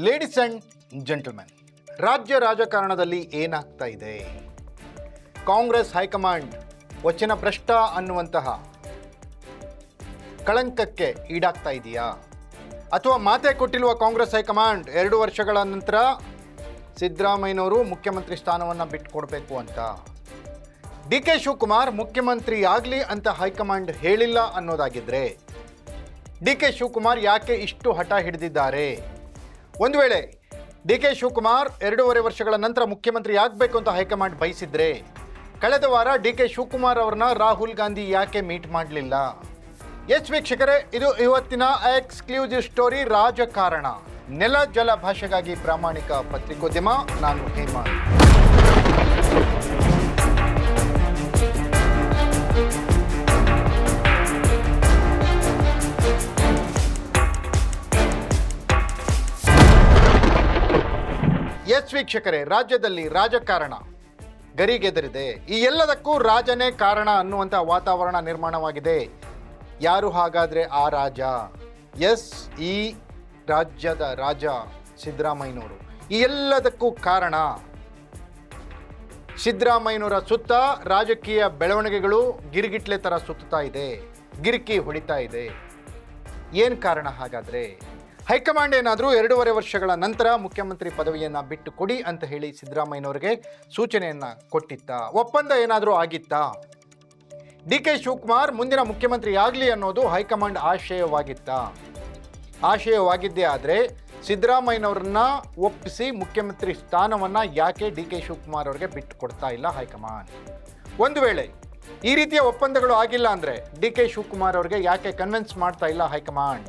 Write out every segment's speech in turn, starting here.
Ladies and gentlemen ರಾಜ್ಯ ರಾಜಕಾರಣದಲ್ಲಿ ಏನಾಗ್ತಾ ಇದೆ? ಕಾಂಗ್ರೆಸ್ ಹೈಕಮಾಂಡ್ ವಚನ ಭ್ರಷ್ಟ ಅನ್ನುವಂತಹ ಕಳಂಕಕ್ಕೆ ಈಡಾಗ್ತಾ ಇದೆಯಾ? ಅಥವಾ ಮಾತೆ ಕೊಟ್ಟಿರುವ ಕಾಂಗ್ರೆಸ್ ಹೈಕಮಾಂಡ್ ಎರಡು ವರ್ಷಗಳ ನಂತರ ಸಿದ್ದರಾಮಯ್ಯನವರು ಮುಖ್ಯಮಂತ್ರಿ ಸ್ಥಾನವನ್ನು ಬಿಟ್ಟುಕೊಡ್ಬೇಕು ಅಂತ? ಡಿ ಕೆ ಶಿವಕುಮಾರ್ ಮುಖ್ಯಮಂತ್ರಿ ಆಗಲಿ ಅಂತ ಹೈಕಮಾಂಡ್ ಹೇಳಿಲ್ಲ ಅನ್ನೋದಾಗಿದ್ರೆ ಡಿ ಕೆ ಶಿವಕುಮಾರ್ ಯಾಕೆ ಇಷ್ಟು ಹಠ ಹಿಡಿದಿದ್ದಾರೆ? ಒಂದು ವೇಳೆ ಡಿ ಕೆ ಶಿವಕುಮಾರ್ ಎರಡೂವರೆ ವರ್ಷಗಳ ನಂತರ ಮುಖ್ಯಮಂತ್ರಿ ಆಗಬೇಕು ಅಂತ ಹೈಕಮಾಂಡ್ ಬಯಸಿದ್ರೆ ಕಳೆದ ವಾರ ಡಿ ಕೆ ಶಿವಕುಮಾರ್ ಅವರನ್ನ ರಾಹುಲ್ ಗಾಂಧಿ ಯಾಕೆ ಮೀಟ್ ಮಾಡಲಿಲ್ಲ? ಎಸ್ ವೀಕ್ಷಕರೇ, ಇದು ಇವತ್ತಿನ ಎಕ್ಸ್ಕ್ಲೂಸಿವ್ ಸ್ಟೋರಿ ರಾಜಕಾರಣ. ನೆಲ ಜಲ ಭಾಷೆಗಾಗಿ ಪ್ರಾಮಾಣಿಕ ಪತ್ರಿಕೋದ್ಯಮ, ನಾನು ಹೇಮಂತ್. ವೀಕ್ಷಕರೇ, ರಾಜ್ಯದಲ್ಲಿ ರಾಜಕಾರಣ ಗರಿಗೆದರಿದೆ. ಈ ಎಲ್ಲದಕ್ಕೂ ರಾಜನೇ ಕಾರಣ ಅನ್ನುವಂಥ ವಾತಾವರಣ ನಿರ್ಮಾಣವಾಗಿದೆ. ಯಾರು ಹಾಗಾದ್ರೆ ಆ ರಾಜ? ಎಸ್ ಈ ರಾಜ್ಯದ ರಾಜ ಸಿದ್ದರಾಮಯ್ಯನವರು. ಈ ಎಲ್ಲದಕ್ಕೂ ಕಾರಣ ಸಿದ್ದರಾಮಯ್ಯನವರ ಸುತ್ತ ರಾಜಕೀಯ ಬೆಳವಣಿಗೆಗಳು ಗಿರಿಗಿಟ್ಲೆ ಥರ ಸುತ್ತಾ ಇದೆ. ಗಿರಿಕಿ ಹೊಡಿತಾ ಇದೆ. ಏನು ಕಾರಣ ಹಾಗಾದ್ರೆ? ಹೈಕಮಾಂಡ್ ಏನಾದರೂ ಎರಡೂವರೆ ವರ್ಷಗಳ ನಂತರ ಮುಖ್ಯಮಂತ್ರಿ ಪದವಿಯನ್ನು ಬಿಟ್ಟು ಕೊಡಿ ಅಂತ ಹೇಳಿ ಸಿದ್ದರಾಮಯ್ಯನವರಿಗೆ ಸೂಚನೆಯನ್ನು ಕೊಟ್ಟಿತ್ತ. ಒಪ್ಪಂದ ಏನಾದರೂ ಆಗಿತ್ತಾ? ಡಿ ಕೆ ಶಿವಕುಮಾರ್ ಮುಂದಿನ ಮುಖ್ಯಮಂತ್ರಿ ಆಗಲಿ ಅನ್ನೋದು ಹೈಕಮಾಂಡ್ ಆಶಯವಾಗಿತ್ತ. ಆಶಯವಾಗಿದ್ದೇ ಆದರೆ ಸಿದ್ದರಾಮಯ್ಯನವ್ರನ್ನ ಒಪ್ಪಿಸಿ ಮುಖ್ಯಮಂತ್ರಿ ಸ್ಥಾನವನ್ನು ಯಾಕೆ ಡಿ ಕೆ ಶಿವಕುಮಾರ್ ಅವರಿಗೆ ಬಿಟ್ಟು ಕೊಡ್ತಾ ಇಲ್ಲ ಹೈಕಮಾಂಡ್? ಒಂದು ವೇಳೆ ಈ ರೀತಿಯ ಒಪ್ಪಂದಗಳು ಆಗಿಲ್ಲ ಅಂದರೆ ಡಿ ಕೆ ಶಿವಕುಮಾರ್ ಅವರಿಗೆ ಯಾಕೆ ಕನ್ವಿನ್ಸ್ ಮಾಡ್ತಾ ಇಲ್ಲ ಹೈಕಮಾಂಡ್?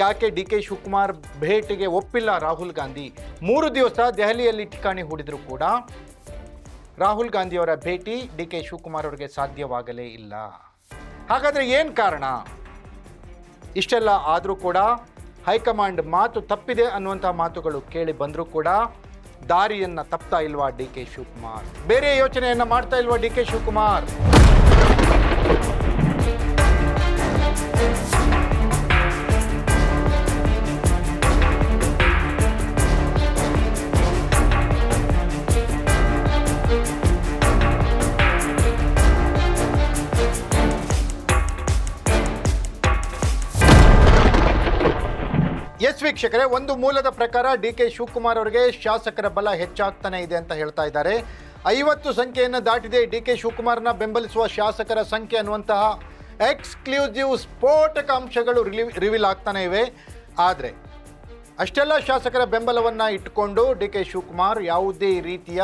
ಯಾಕೆ ಡಿ ಕೆ ಶಿವಕುಮಾರ್ ಭೇಟಿಗೆ ಒಪ್ಪಿಲ್ಲ ರಾಹುಲ್ ಗಾಂಧಿ? ಮೂರು ದಿವಸ ದೆಹಲಿಯಲ್ಲಿ ಠಿಕಾಣಿ ಹೂಡಿದರೂ ಕೂಡ ರಾಹುಲ್ ಗಾಂಧಿಯವರ ಭೇಟಿ ಡಿ ಕೆ ಶಿವಕುಮಾರ್ ಅವರಿಗೆ ಸಾಧ್ಯವಾಗಲೇ ಇಲ್ಲ. ಹಾಗಾದ್ರೆ ಏನು ಕಾರಣ? ಇಷ್ಟೆಲ್ಲ ಆದರೂ ಕೂಡ ಹೈಕಮಾಂಡ್ ಮಾತು ತಪ್ಪಿದೆ ಅನ್ನುವಂಥ ಮಾತುಗಳು ಕೇಳಿ ಬಂದರೂ ಕೂಡ ದಾರಿಯನ್ನ ತಪ್ತಾ ಇಲ್ವಾ ಡಿ ಕೆ ಶಿವಕುಮಾರ್? ಬೇರೆ ಯೋಚನೆಯನ್ನು ಮಾಡ್ತಾ ಇಲ್ವಾ ಡಿ ಕೆ ಶಿವಕುಮಾರ್? ಎಸ್ ವೀಕ್ಷಕರೇ, ಒಂದು ಮೂಲದ ಪ್ರಕಾರ ಡಿ ಕೆ ಶಿವಕುಮಾರ್ ಅವರಿಗೆ ಶಾಸಕರ ಬಲ ಹೆಚ್ಚಾಗ್ತಾನೆ ಇದೆ ಅಂತ ಹೇಳ್ತಾ ಇದ್ದಾರೆ. ಐವತ್ತು ಸಂಖ್ಯೆಯನ್ನು ದಾಟಿದೆ ಡಿ ಕೆ ಶಿವಕುಮಾರ್ನ ಬೆಂಬಲಿಸುವ ಶಾಸಕರ ಸಂಖ್ಯೆ ಅನ್ನುವಂತಹ ಎಕ್ಸ್ಕ್ಲೂಸಿವ್ ಸ್ಫೋಟಕ ಅಂಶಗಳು ರಿಲೀವ್ ರಿವೀಲ್ ಆಗ್ತಾನೆ ಇವೆ. ಆದರೆ, ಅಷ್ಟೆಲ್ಲ ಶಾಸಕರ ಬೆಂಬಲವನ್ನು ಇಟ್ಟುಕೊಂಡು ಡಿ ಕೆ ಶಿವಕುಮಾರ್ ಯಾವುದೇ ರೀತಿಯ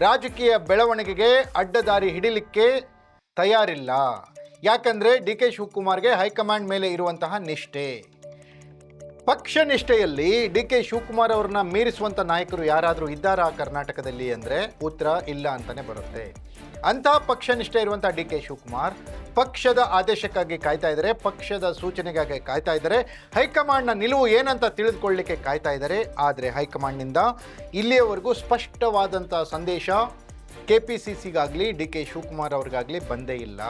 ರಾಜಕೀಯ ಬೆಳವಣಿಗೆಗೆ ಅಡ್ಡದಾರಿ ಹಿಡಿಲಿಕ್ಕೆ ತಯಾರಿಲ್ಲ. ಯಾಕಂದರೆ ಡಿ ಕೆ ಶಿವಕುಮಾರ್ಗೆ ಹೈಕಮಾಂಡ್ ಮೇಲೆ ಇರುವಂತಹ ನಿಷ್ಠೆ. ಪಕ್ಷ ನಿಷ್ಠೆಯಲ್ಲಿ ಡಿ ಕೆ ಶಿವಕುಮಾರ್ ಅವ್ರನ್ನ ಮೀರಿಸುವಂತ ನಾಯಕರು ಯಾರಾದರೂ ಇದ್ದಾರಾ ಕರ್ನಾಟಕದಲ್ಲಿ ಅಂದ್ರೆ ಉತ್ತರ ಇಲ್ಲ ಅಂತಾನೆ ಬರುತ್ತೆ. ಅಂತಹ ಪಕ್ಷ ನಿಷ್ಠೆ ಇರುವಂಥ ಡಿ ಕೆ ಶಿವಕುಮಾರ್ ಪಕ್ಷದ ಆದೇಶಕ್ಕಾಗಿ ಕಾಯ್ತಾ ಇದ್ದಾರೆ, ಪಕ್ಷದ ಸೂಚನೆಗಾಗಿ ಕಾಯ್ತಾ ಇದ್ದಾರೆ. ಹೈಕಮಾಂಡ್ನ ನಿಲುವು ಏನಂತ ತಿಳಿದುಕೊಳ್ಳಲಿಕ್ಕೆ ಕಾಯ್ತಾ ಇದ್ದಾರೆ. ಆದರೆ ಹೈಕಮಾಂಡ್ನಿಂದ ಇಲ್ಲಿಯವರೆಗೂ ಸ್ಪಷ್ಟವಾದಂಥ ಸಂದೇಶ ಕೆ ಪಿ ಸಿ ಸಿಗಾಗಲಿ ಡಿ ಕೆ ಶಿವಕುಮಾರ್ ಅವ್ರಿಗಾಗಲಿ ಬಂದೇ ಇಲ್ಲ.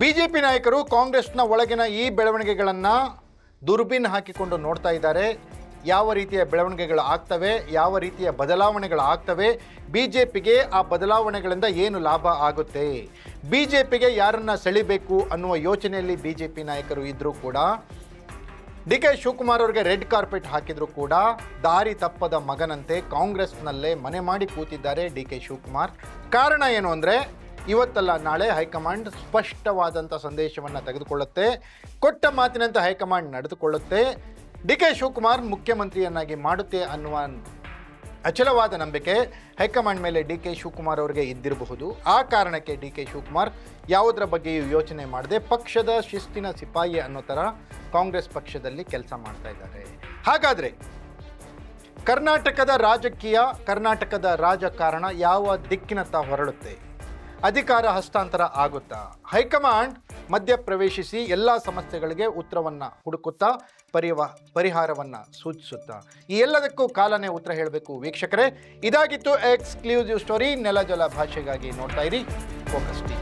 ಬಿಜೆಪಿ ನಾಯಕರು ಕಾಂಗ್ರೆಸ್ನ ಒಳಗಿನ ಈ ಬೆಳವಣಿಗೆಗಳನ್ನು ದುರ್ಬಿನ್ ಹಾಕಿಕೊಂಡು ನೋಡ್ತಾ ಇದ್ದಾರೆ. ಯಾವ ರೀತಿಯ ಬೆಳವಣಿಗೆಗಳು ಆಗ್ತವೆ, ಯಾವ ರೀತಿಯ ಬದಲಾವಣೆಗಳು ಆಗ್ತವೆ ಬಿ ಜೆ ಪಿಗೆ ಆ ಬದಲಾವಣೆಗಳಿಂದ ಏನು ಲಾಭ ಆಗುತ್ತೆ? ಬಿ ಜೆ ಪಿಗೆ ಯಾರನ್ನ ಸೆಳಿಬೇಕು ಅನ್ನುವ ಯೋಚನೆಯಲ್ಲಿ ಬಿ ಜೆ ಪಿ ನಾಯಕರು ಇದ್ದರೂ ಕೂಡ ಡಿ ಕೆ ಶಿವಕುಮಾರ್ ಅವರಿಗೆ ರೆಡ್ ಕಾರ್ಪೆಟ್ ಹಾಕಿದ್ರು ಕೂಡ, ದಾರಿ ತಪ್ಪದ ಮಗನಂತೆ ಕಾಂಗ್ರೆಸ್ನಲ್ಲೇ ಮನೆ ಮಾಡಿ ಕೂತಿದ್ದಾರೆ ಡಿ ಕೆ ಶಿವಕುಮಾರ್. ಕಾರಣ ಏನು ಅಂದರೆ ಇವತ್ತಲ್ಲ ನಾಳೆ ಹೈಕಮಾಂಡ್ ಸ್ಪಷ್ಟವಾದಂಥ ಸಂದೇಶವನ್ನು ತೆಗೆದುಕೊಳ್ಳುತ್ತೆ. ಕೊಟ್ಟ ಮಾತಿನಂತೆ ಹೈಕಮಾಂಡ್ ನಡೆದುಕೊಳ್ಳುತ್ತೆ. ಡಿ ಕೆ ಶಿವಕುಮಾರ್ ಮುಖ್ಯಮಂತ್ರಿಯನ್ನಾಗಿ ಮಾಡುತ್ತೆ ಅನ್ನುವ ಅಚಲವಾದ ನಂಬಿಕೆ ಹೈಕಮಾಂಡ್ ಮೇಲೆ ಡಿ ಕೆ ಶಿವಕುಮಾರ್ ಅವರಿಗೆ ಇದ್ದಿರಬಹುದು. ಆ ಕಾರಣಕ್ಕೆ ಡಿ ಕೆ ಶಿವಕುಮಾರ್ ಯಾವುದರ ಬಗ್ಗೆಯೂ ಯೋಚನೆ ಮಾಡದೆ ಪಕ್ಷದ ಶಿಸ್ತಿನ ಸಿಪಾಯಿ ಅನ್ನೋ ಥರ ಕಾಂಗ್ರೆಸ್ ಪಕ್ಷದಲ್ಲಿ ಕೆಲಸ ಮಾಡ್ತಾ ಇದ್ದಾರೆ. ಹಾಗಾದರೆ ಕರ್ನಾಟಕದ ರಾಜಕೀಯ, ಕರ್ನಾಟಕದ ರಾಜಕಾರಣ ಯಾವ ದಿಕ್ಕಿನತ್ತ ಹೊರಡುತ್ತೆ? ಅಧಿಕಾರ ಹಸ್ತಾಂತರ ಆಗುತ್ತಾ? ಹೈಕಮಾಂಡ್ ಮಧ್ಯ ಪ್ರವೇಶಿಸಿ ಎಲ್ಲ ಸಮಸ್ಯೆಗಳಿಗೆ ಉತ್ತರವನ್ನು ಹುಡುಕುತ್ತಾ, ಪರಿವ, ಪರಿಹಾರವನ್ನು ಸೂಚಿಸುತ್ತಾ? ಈ ಎಲ್ಲದಕ್ಕೂ ಕಾಲನೇ ಉತ್ತರ ಹೇಳಬೇಕು ವೀಕ್ಷಕರೇ. ಇದಾಗಿತ್ತು ಎಕ್ಸ್ಕ್ಲೂಸಿವ್ ಸ್ಟೋರಿ ನೆಲ ಜಲ ಭಾಷೆಗಾಗಿ ನೋಡ್ತಾ ಇರಿ. Focus T